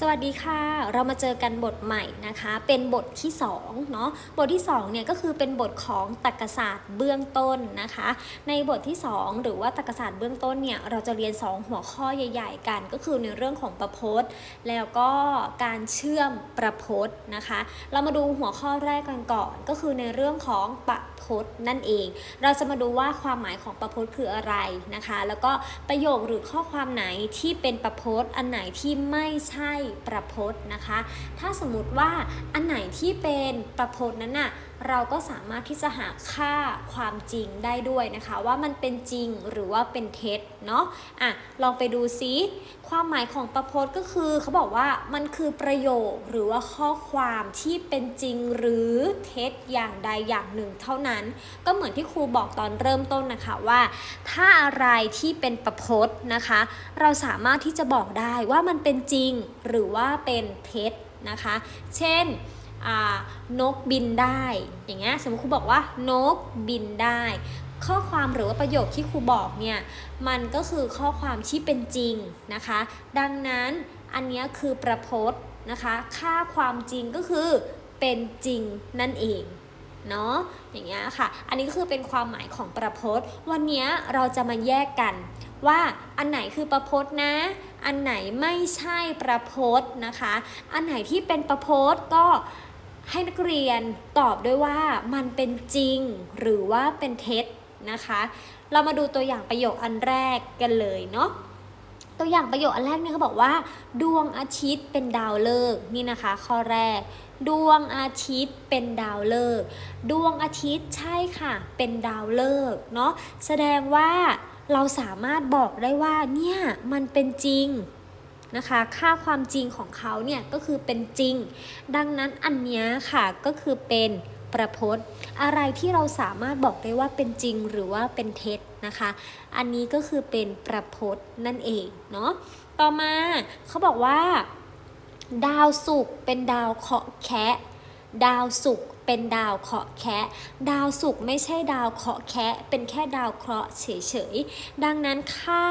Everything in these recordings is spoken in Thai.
สวัสดีค่ะ เรามาเจอกันบทใหม่นะคะ เป็นบทที่2เนาะบทที่2เนี่ยก็คือเป็นบทของตรรกศาสตร์เบื้องต้นนะคะ ในบทที่ 2 หรือว่าตรรกศาสตร์เบื้องต้นเนี่ยเราจะเรียน 2 หัวข้อใหญ่ ๆ กัน ก็คือในเรื่องของประพจน์ แล้วก็การเชื่อมประพจน์นะคะ เรามาดูหัวข้อแรกกันก่อน ก็คือในเรื่องของประพจน์นั่นเอง เราจะมาดูว่าความหมายของประพจน์คืออะไรนะคะ แล้วก็ประโยคหรือข้อความไหนที่เป็นประพจน์ อันไหนที่ไม่ใช่ประพจน์นะคะ ถ้าสมมติว่าอันไหนที่เป็นประพจน์นั้นน่ะเราก็สามารถที่จะหาค่าความจริงได้ด้วยนะคะ ว่ามันเป็นจริงหรือว่าเป็นเท็จเนาะอะลองไปดูซิความหมายของประพจน์ก็คือเขาบอกว่ามันคือประโยคหรือว่าข้อความที่เป็นจริงหรือเท็จอย่างใดอย่างหนึ่งเท่านั้น ก็เหมือนที่ครูบอกตอนเริ่มต้นนะคะว่า ถ้าอะไรที่เป็นประพจน์นะคะ เราสามารถที่จะบอกได้ว่ามันเป็นจริงหรือว่าเป็นเท็จนะคะ เช่น นกบินได้ อย่างเงี้ยสมมติครูบอกว่านกบินได้ ข้อความหรือว่าประโยคที่ครูบอกเนี่ยมันก็คือข้อความที่เป็นจริงนะคะ ดังนั้นอันนี้คือประพจน์นะคะค่าความจริงก็คือเป็นจริงนั่นเองเนาะอย่างเงี้ยค่ะ อันนี้ก็คือเป็นความหมายของประพจน์ วันนี้เราจะมาแยกกันว่าอันไหนคือประพจน์นะ อันไหนไม่ใช่ประพจน์นะคะ อันไหนที่เป็นประพจน์ก็ให้นักเรียนตอบด้วยว่ามันเป็นจริงหรือว่าเป็นเท็จนะคะ เรามาดูตัวอย่างประโยคอันแรกกันเลยเนาะ ตัวอย่างประโยคอันแรกเนี่ยเขาบอกว่า ดวงอาทิตย์เป็นดาวฤกษ์นี่นะคะ ข้อแรก ดวงอาทิตย์เป็นดาวฤกษ์ดวงอาทิตย์ใช่ค่ะ เป็นดาวฤกษ์เนาะแสดงว่าเราสามารถบอกได้ว่าเนี่ยมันเป็นจริงนะคะค่าความจริงของเขาเนี่ยก็คือเป็นจริง ดังนั้นอันนี้ค่ะก็คือเป็น ประพจน์ อะไรที่เราสามารถบอกได้ว่าเป็นจริงหรือว่าเป็นเท็จนะคะ อันนี้ก็คือเป็นประพจน์นั่นเองเนาะต่อมาเขาบอกว่า ดาวศุกร์เป็นดาวเคาะแคะดาวศุกร์เป็นดาวเคาะแคะดาวศุกร์ไม่ใช่ดาวเคาะแคะเป็นแค่ดาวเคราะห์เฉยๆ ดังนั้นค่า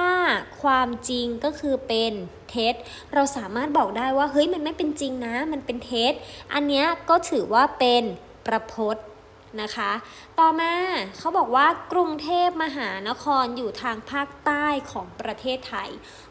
ความจริงก็คือเป็นเท็จ เราสามารถบอกได้ว่าเฮ้ยมันไม่เป็นจริงนะ มันเป็นเท็จ อันเนี้ยก็ถือว่าเป็น ประพจน์นะคะ ต่อมาเขาบอกว่ากรุงเทพมหานครอยู่ทางภาคใต้ของประเทศไทย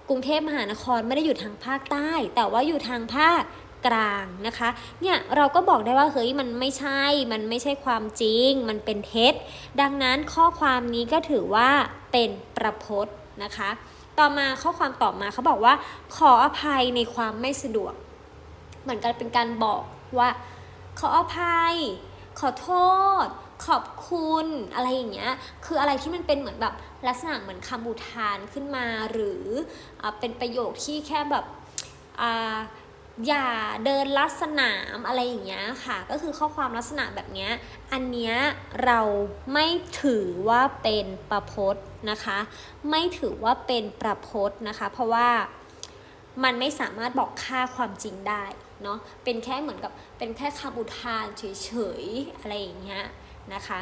กรุงเทพมหานครไม่ได้อยู่ทางภาคใต้ แต่ว่าอยู่ทางภาคกลางนะคะ เนี่ยเราก็บอกได้ว่าเฮ้ยมันไม่ใช่ มันไม่ใช่ความจริง มันเป็นเท็จ ดังนั้นข้อความนี้ก็ถือว่าเป็นประพจน์นะคะ ต่อมาข้อความต่อมาเขาบอกว่า ขออภัยในความไม่สะดวก เหมือนกันเป็นการบอกว่า ขออภัย ขอโทษ ขอบคุณอะไรอย่างเงี้ย คืออะไรที่มันเป็นเหมือนแบบลักษณะเหมือนคำอุทานขึ้นมาหรืออเป็นประโยคที่แค่แบบออย่าเดินลัดสนามอะไรอย่างเงี้ยค่ะ ก็คือข้อความลักษณะแบบเนี้ย อันเนี้ยเราไม่ถือว่าเป็นประพจน์นะคะ ไม่ถือว่าเป็นประพจน์นะคะ เพราะว่ามันไม่สามารถบอกค่าความจริงได้ เนาะเป็นแค่เหมือนกับเป็นแค่คำอุทานเฉยๆอะไรอย่างเงี้ยนะคะ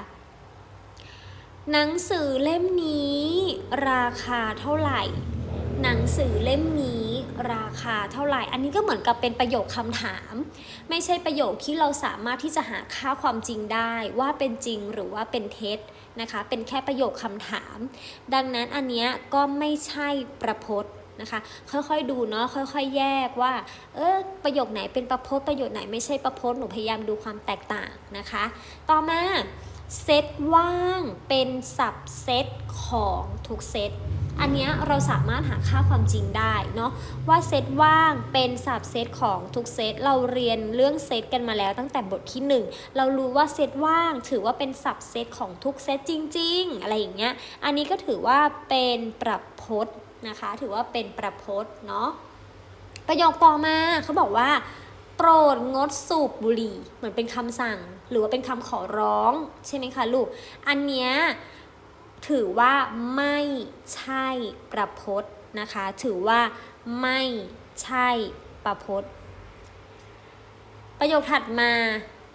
หนังสือเล่มนี้ราคาเท่าไหร่ หนังสือเล่มนี้ราคาเท่าไหร่ อันนี้ก็เหมือนกับเป็นประโยคคำถาม ไม่ใช่ประโยคที่เราสามารถที่จะหาค่าความจริงได้ว่าเป็นจริงหรือว่าเป็นเท็จนะคะ เป็นแค่ประโยคคำถาม ดังนั้นอันเนี้ยก็ไม่ใช่ประพจน์ นะคะ ค่อยๆดูเนาะค่อย ๆ แยกว่า เออประโยคไหนเป็นประพจน์ประโยคไหนไม่ใช่ประพจน์หนูพยายามดูความแตกต่างนะคะ ต่อมาเซตว่างเป็นสับเซตของทุกเซตอันนี้เราสามารถหาค่าความจริงได้เนาะว่าเซตว่างเป็นสับเซตของทุกเซตเราเรียนเรื่องเซตกันมาแล้วตั้งแต่บทที่ 1 เรารู้ว่าเซตว่างถือว่าเป็นสับเซตของทุกเซตจริง ๆ อะไรอย่างเงี้ยอันนี้ก็ถือว่าเป็นประพจน์ นะคะ ถือว่าเป็นประพจน์เนาะประโยคต่อมาเขาบอกว่า โปรดงดสูบบุหรี่ เหมือนเป็นคำสั่ง หรือว่าเป็นคำขอร้อง ใช่ไหมคะลูก อันเนี้ยถือว่าไม่ใช่ประพจน์นะคะ ถือว่าไม่ใช่ประพจน์ ประโยคถัดมา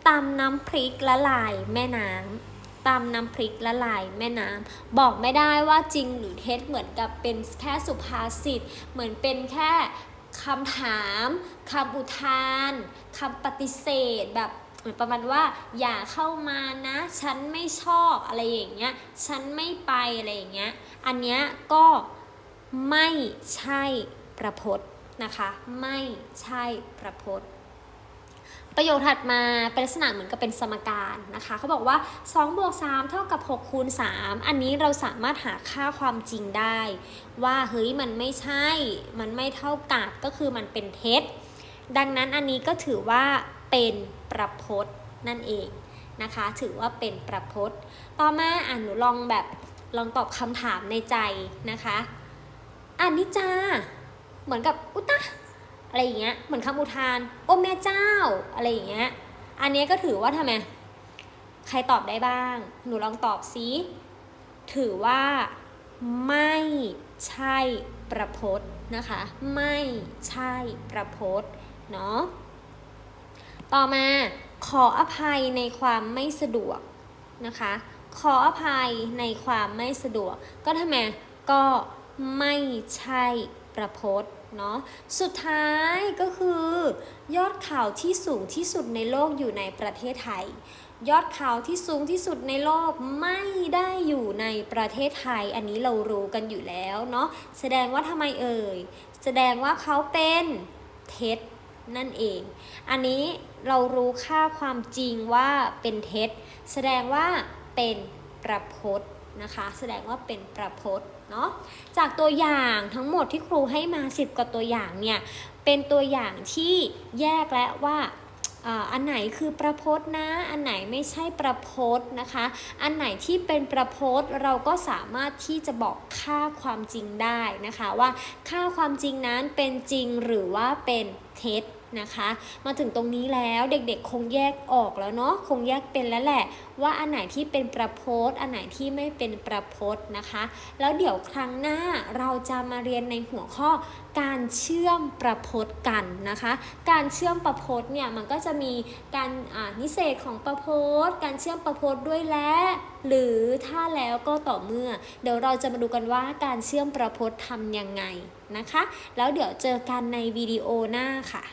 ตำน้ำพริกละลายแม่น้ำ ตำน้ำพริกละลายแม่น้ำบอกไม่ได้ว่าจริงหรือเท็จเหมือนกับเป็นแค่สุภาษิตเหมือนเป็นแค่คำถามคำอุทานคำปฏิเสธแบบเหมือนประมาณว่าอย่าเข้ามานะ ฉันไม่ชอบอะไรอย่างเงี้ย ฉันไม่ไปอะไรอย่างเงี้ย อันเนี้ยก็ไม่ใช่ประพจน์นะคะ ไม่ใช่ประพจน์ ประโยคถัดมาเป็นลักษณะเหมือนกับเป็นสมการนะคะเขาบอกว่า2บวก3เท่ากับ6คูณ3อันนี้เราสามารถหาค่าความจริงได้ ว่าเฮ้ยมันไม่ใช่ มันไม่เท่ากับก็คือมันเป็นเท็จ ดังนั้นอันนี้ก็ถือว่าเป็นประพจน์นั่นเองนะคะ ถือว่าเป็นประพจน์ ต่อมาอ่านหนูลองแบบลองตอบคำถามในใจนะคะ อันนี้จ้าเหมือนกับอุตะ อะไรอย่างเงี้ยเหมือนคำอุทาน โอ้แม่เจ้า อะไรอย่างเงี้ยอันนี้ก็ถือว่าทำไมใครตอบได้บ้าง หนูลองตอบซิถือว่าไม่ใช่ประพจน์นะคะ ไม่ใช่ประพจน์เนาะต่อมาขออภัยในความไม่สะดวกนะคะ ขออภัยในความไม่สะดวก ก็ทำไมก็ไม่ใช่ประพจน์ เนาะสุดท้ายก็คือยอดเขาที่สูงที่สุดในโลกอยู่ในประเทศไทย ยอดเขาที่สูงที่สุดในโลกไม่ได้อยู่ในประเทศไทย อันนี้เรารู้กันอยู่แล้วเนาะแสดงว่าทำไมเอ่ย แสดงว่าเขาเป็นเท็จนั่นเอง อันนี้เรารู้ค่าความจริงว่าเป็นเท็จ แสดงว่าเป็นประพจน์ นะคะ แสดงว่าเป็นประพจน์เนาะจากตัวอย่างทั้งหมดที่ครูให้มา 10กว่าตัวอย่างเนี่ยเป็นตัวอย่างที่แยกและว่าอ่าอันไหนคือประพจน์นะ อันไหนไม่ใช่ประพจน์นะคะ อันไหนที่เป็นประพจน์เราก็สามารถที่จะบอกค่าความจริงได้นะคะ ว่าค่าความจริงนั้นเป็นจริงหรือว่าเป็นเท็จ นะคะ มาถึงตรงนี้แล้วเด็กๆ คงแยกออกแล้วเนาะคงแยกเป็นแล้วแหละ ว่าอันไหนที่เป็นประพจน์อันไหนที่ไม่เป็นประพจน์นะคะ แล้วเดี๋ยวครั้งหน้าเราจะมาเรียนในหัวข้อการเชื่อมประพจน์กันนะคะ การเชื่อมประพจน์เนี่ยมันก็จะมีการนิเศษของประพจน์ การเชื่อมประพจน์ด้วยและหรือถ้าแล้วก็ต่อเมื่อ เดี๋ยวเราจะมาดูกันว่าการเชื่อมประพจน์ทำยังไงนะคะ แล้วเดี๋ยวเจอกันในวิดีโอหน้าค่ะ